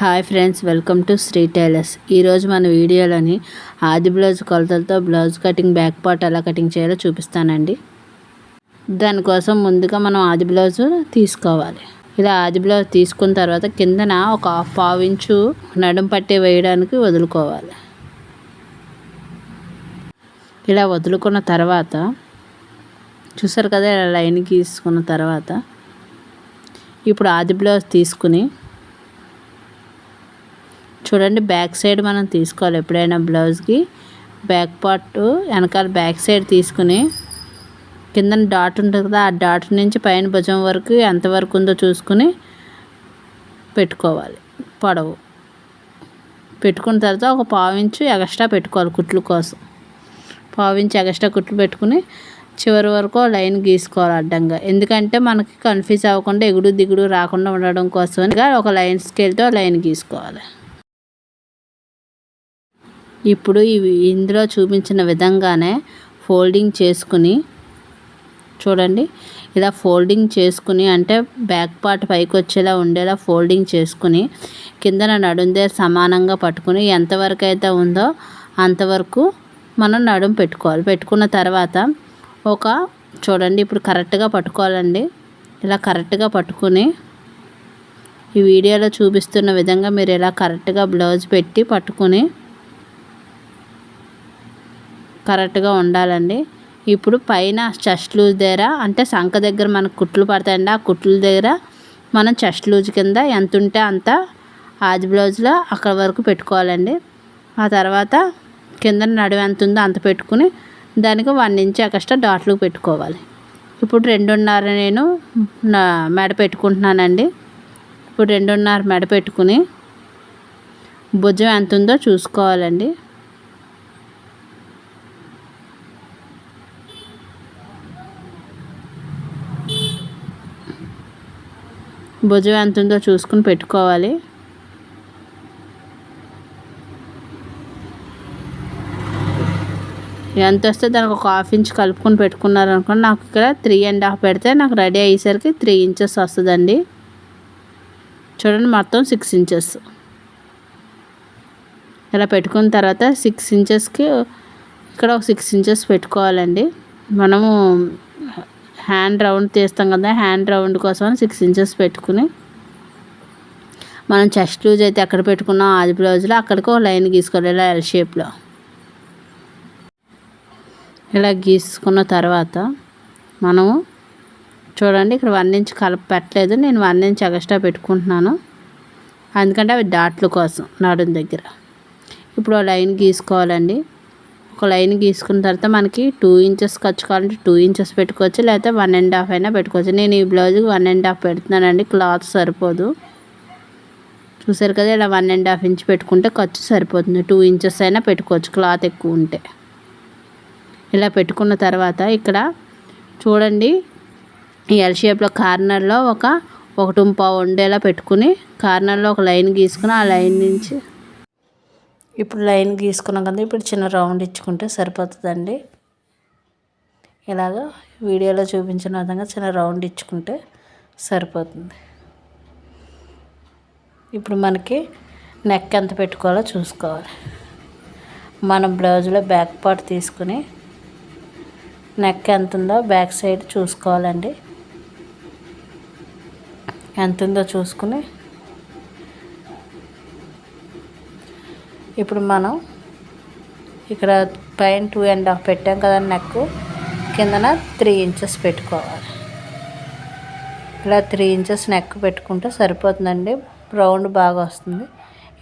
Hi friends welcome to Shri tailors. ఈరోజు మన వీడియోలోని ఆది బ్లౌజ్ కొలతలతో బ్లౌజ్ కటింగ్ బ్యాక్ పార్ట్ ఎలా కటింగ్ చేయాలో చూపిస్తానండి. దానికోసం ముందుగా మనం ఆది బ్లౌజ్ తీసుకోవాలి. ఇలా ఆది బ్లౌజ్ తీసుకున్న తర్వాత కిందన ఒక పావు ఇంచు నడుం పట్టి వేయడానికి వదులుకోవాలి. ఇలా వదులుకున్న తర్వాత చూసారు కదా ఇలా లైన్ గీసుకున్న తర్వాత ఇప్పుడు ఆది బ్లౌజ్ తీసుకుని చూడండి బ్యాక్ సైడ్ మనం తీసుకోవాలి ఎప్పుడైనా బ్లౌజ్కి. బ్యాక్ పార్ట్ వెనకాల బ్యాక్ సైడ్ తీసుకుని కింద డాట్ ఉంటుంది కదా ఆ డాట్ నుంచి పైన భుజం వరకు ఎంతవరకు ఉందో చూసుకుని పెట్టుకోవాలి. పొడవు. పెట్టుకున్న తర్వాత ఒక పావించు ఎగస్ట్రా పెట్టుకోవాలి కుట్లు కోసం. పావించి ఎగస్ట్రా కుట్లు పెట్టుకుని చివరి వరకు లైన్ గీసుకోవాలి అడ్డంగా. ఎందుకంటే మనకి కన్ఫ్యూజ్ అవ్వకుండా ఎగుడు దిగుడు రాకుండా ఉండడం కోసం ఒక లైన్ స్కేల్తో లైన్ గీసుకోవాలి. ఇప్పుడు ఇవి ఇందులో చూపించిన విధంగానే ఫోల్డింగ్ చేసుకుని చూడండి. ఇలా ఫోల్డింగ్ చేసుకుని అంటే బ్యాక్ పార్ట్ పైకి వచ్చేలా ఉండేలా ఫోల్డింగ్ చేసుకుని కిందన నడుందే సమానంగా పట్టుకుని ఎంతవరకు అయితే ఉందో అంతవరకు మనం నడుము పెట్టుకోవాలి. పెట్టుకున్న తర్వాత ఒక చూడండి ఇప్పుడు కరెక్ట్గా పట్టుకోవాలండి. ఇలా కరెక్ట్గా పట్టుకుని ఈ వీడియోలో చూపిస్తున్న విధంగా మీరు ఇలా కరెక్ట్గా బ్లౌజ్ పెట్టి పట్టుకుని కరెక్ట్గా ఉండాలండి. ఇప్పుడు పైన చెస్ట్ లూజ్ దగ్గర అంటే సంఖ దగ్గర మనకు కుట్లు పడతాయండి. ఆ కుట్ల దగ్గర మనం చెస్ట్ లూజ్ కింద ఎంత ఉంటే అంత ఆది బ్లౌజ్లో అక్కడ వరకు పెట్టుకోవాలండి. ఆ తర్వాత కింద నడువు ఎంత ఉందో అంత పెట్టుకుని దానికి వన్ ఇంచ్ ఎక్స్ట్రా డాట్లు పెట్టుకోవాలి. ఇప్పుడు రెండున్నర నేను మెడ పెట్టుకుంటున్నానండి. ఇప్పుడు రెండున్నర మెడ పెట్టుకుని భుజం ఎంత ఉందో చూసుకోవాలండి. భుజం ఎంత ఉందో చూసుకుని పెట్టుకోవాలి. ఎంత వస్తే దానికి ఒక హాఫ్ ఇంచ్ కలుపుకొని పెట్టుకున్నారనుకోండి నాకు ఇక్కడ త్రీ అండ్ హాఫ్ పెడితే నాకు రెడీ అయ్యేసరికి త్రీ ఇంచెస్ వస్తుందండి. చూడండి మొత్తం సిక్స్ ఇంచెస్ ఇలా పెట్టుకున్న తర్వాత సిక్స్ ఇంచెస్కి ఇక్కడ ఒక సిక్స్ ఇంచెస్ పెట్టుకోవాలండి. మనము హ్యాండ్ రౌండ్ తీస్తాం కదా హ్యాండ్ రౌండ్ కోసం సిక్స్ ఇంచెస్ పెట్టుకుని మనం చెస్ట్ లూజ్ అయితే ఎక్కడ పెట్టుకున్నాం ఆది బ్లౌజ్లో అక్కడికి ఒక లైన్ గీసుకోవాలి ఇలా ఎల్ షేప్లో ఇలా గీసుకున్న తర్వాత మనము చూడండి ఇక్కడ వన్ ఇంచ్ కలప పెట్టలేదు నేను వన్ ఇంచ్ ఎగస్ట్రా పెట్టుకుంటున్నాను. ఎందుకంటే అవి డాట్ల కోసం నడుం దగ్గర. ఇప్పుడు లైన్ గీసుకోవాలండి. ఒక లైన్ గీసుకున్న తర్వాత మనకి టూ ఇంచెస్ ఖర్చు కావాలంటే టూ ఇంచెస్ పెట్టుకోవచ్చు లేకపోతే వన్ అండ్ హాఫ్ అయినా పెట్టుకోవచ్చు. నేను ఈ బ్లౌజ్కి వన్ అండ్ హాఫ్ పెడుతున్నానండి క్లాత్ సరిపోదు. చూసారు కదా ఇలా వన్ అండ్ హాఫ్ ఇంచ్ పెట్టుకుంటే ఖర్చు సరిపోతుంది. టూ ఇంచెస్ అయినా పెట్టుకోవచ్చు క్లాత్ ఎక్కువ ఉంటే. ఇలా పెట్టుకున్న తర్వాత ఇక్కడ చూడండి ఈ ఎల్ షేప్లో కార్నర్లో ఒక ఒకటి పావు ఉండేలా పెట్టుకుని కార్నర్లో ఒక లైన్ గీసుకుని ఆ లైన్ నుంచి ఇప్పుడు లైన్ గీసుకున్నాం కదా ఇప్పుడు చిన్న రౌండ్ ఇచ్చుకుంటే సరిపోతుందండి. ఇలాగ వీడియోలో చూపించిన విధంగా చిన్న రౌండ్ ఇచ్చుకుంటే సరిపోతుంది. ఇప్పుడు మనకి నెక్ ఎంత పెట్టుకోవాలో చూసుకోవాలి. మనం బ్లౌజ్లో బ్యాక్ పార్ట్ తీసుకుని నెక్ ఎంత ఉందో బ్యాక్ సైడ్ చూసుకోవాలండి. ఎంత ఉందో చూసుకుని ఇప్పుడు మనం ఇక్కడ పైన టూ అండ్ హాఫ్ పెట్టాం కదా నెక్ కిందన త్రీ ఇంచెస్ పెట్టుకోవాలి. ఇలా త్రీ ఇంచెస్ నెక్ పెట్టుకుంటే సరిపోతుందండి. రౌండ్ బాగా వస్తుంది.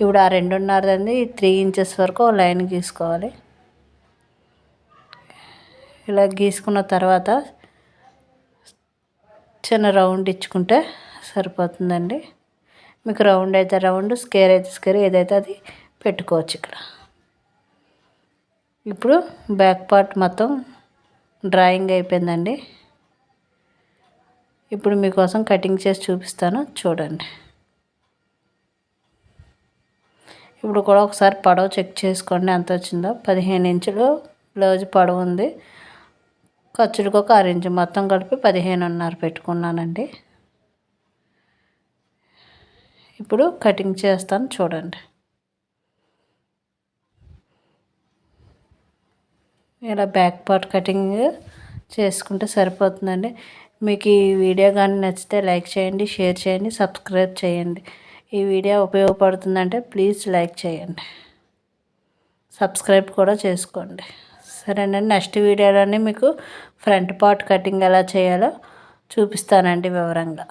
ఇప్పుడు ఆ రెండున్నరదండి. త్రీ ఇంచెస్ వరకు లైన్ గీసుకోవాలి. ఇలా గీసుకున్న తర్వాత చిన్న రౌండ్ ఇచ్చుకుంటే సరిపోతుందండి. మీకు రౌండ్ అయితే రౌండ్ స్కేర్ అయితే స్కేర్ ఏదైతే అది పెట్టుకోవచ్చు ఇక్కడ. ఇప్పుడు బ్యాక్ పార్ట్ మొత్తం డ్రాయింగ్ అయిపోయిందండి. ఇప్పుడు మీకోసం కటింగ్ చేసి చూపిస్తాను చూడండి. ఇప్పుడు కూడా ఒకసారి పడవ చెక్ చేసుకోండి ఎంత వచ్చిందో. పదిహేను ఇంచులు బ్లౌజ్ పడవ ఉంది. ఖర్చులకు ఒక ఆరు ఇంచు మొత్తం కలిపి పదిహేనున్నర పెట్టుకున్నానండి. ఇప్పుడు కటింగ్ చేస్తాను చూడండి. ఇలా బ్యాక్ పార్ట్ కటింగ్ చేసుకుంటే సరిపోతుందండి. మీకు ఈ వీడియో కానీ నచ్చితే లైక్ చేయండి షేర్ చేయండి సబ్స్క్రైబ్ చేయండి. ఈ వీడియో ఉపయోగపడుతుందంటే ప్లీజ్ లైక్ చేయండి. సబ్స్క్రైబ్ కూడా చేసుకోండి. సరేనండి నెక్స్ట్ వీడియోలోనే మీకు ఫ్రంట్ పార్ట్ కటింగ్ ఎలా చేయాలో చూపిస్తానండి వివరంగా.